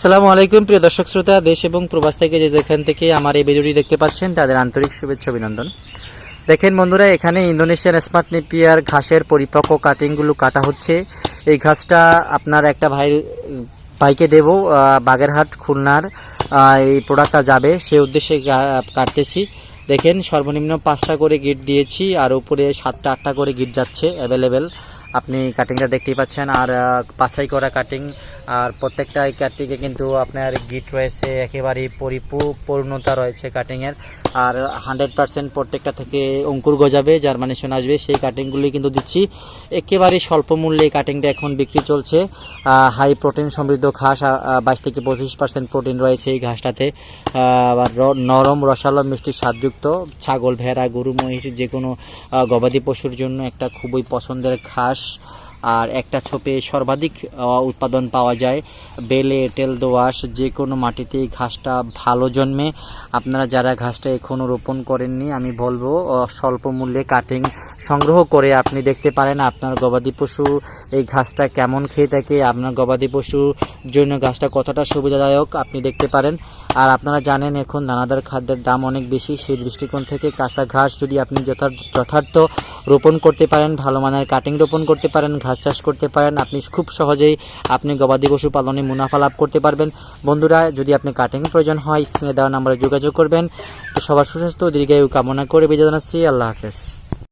আসসালামু আলাইকুম, প্রিয় দর্শক শ্রোতা, দেশ এবং প্রবাস থেকে যে যেখান থেকে আমার এই ভিডিওটি দেখতে পাচ্ছেন, তাদের আন্তরিক শুভেচ্ছা অভিনন্দন। দেখেন বন্ধুরা, এখানে ইন্দোনেশিয়ান স্মার্ট নেপিয়ার ঘাসের পরিপক্ক কাটিংগুলো কাটা হচ্ছে। এই ঘাসটা আপনার একটা ভাই ভাইকে দেব বাগেরহাট, খুলনার এই প্রোডাক্টটা যাবে। সে উদ্দেশ্যে কাটতেছি। দেখেন সর্বনিম্ন পাঁচটা করে গিট দিয়েছি, আর উপরে সাতটা, আটটা করে গিট যাচ্ছে অ্যাভেলেবেল আপনি কাটিংটা দেখতেই পাচ্ছেন, আর বাছাই করা কাটিং আর প্রত্যেকটা কাটিংয়ে কিন্তু আপনার গিট রয়েছে, একেবারেই পরিপূর্ণতা রয়েছে কাটিংয়ের আর হান্ড্রেড পার্সেন্ট প্রত্যেকটা থেকে অঙ্কুর গজাবে জার্মানেশন আসবে, সেই কাটিংগুলি কিন্তু দিচ্ছি। একেবারেই স্বল্প মূল্যে এই কাটিংটা এখন বিক্রি চলছে। হাই প্রোটিন সমৃদ্ধ ঘাস বাইশ থেকে পঁচিশ পার্সেন্ট প্রোটিন রয়েছে এই ঘাসটাতে। আবার নরম, রসালো, মিষ্টি স্বাদযুক্ত ছাগল, ভেড়া, গরু, মহিষ যে কোনো গবাদি পশুর জন্য একটা খুবই পছন্দের ঘাস। আর একটা ছোপে সর্বাধিক উৎপাদন পাওয়া যায় বেলে এঁটেল দোআঁশ যে কোনো মাটিতে এই ঘাসটা ভালো জন্মে। আপনারা যারা ঘাসটা এখনও রোপণ করেননি, আমি বলব স্বল্প মূল্যে কাটিং সংগ্রহ করে আপনি দেখতে পারেন আপনার গবাদি পশু, এই ঘাসটা কেমন খেয়ে থাকে, আপনার গবাদি পশুর জন্য ঘাসটা কতটা সুবিধাদায়ক আপনি দেখতে পারেন। আর আপনারা জানেন এখন দানাদার খাদ্যের দাম অনেক বেশি, সেই দৃষ্টিকোণ থেকে কাঁচা ঘাস যদি আপনি যথার্থ রোপণ করতে পারেন, ভালো মানের কাটিং রোপণ করতে পারেন, ঘাস চাষ করতে পারেন, আপনি খুব সহজেই আপনি গবাদি পশু পালনে মুনাফা লাভ করতে পারবেন। বন্ধুরা, যদি আপনি কাটিং প্রয়োজন হয়, স্ক্রিনে দেওয়া নাম্বারে যোগাযোগ করবেন। তো সবার সুস্বাস্থ্য, দীর্ঘায়ু কামনা করে বিদায় জানাচ্ছি, আল্লাহ হাফেজ।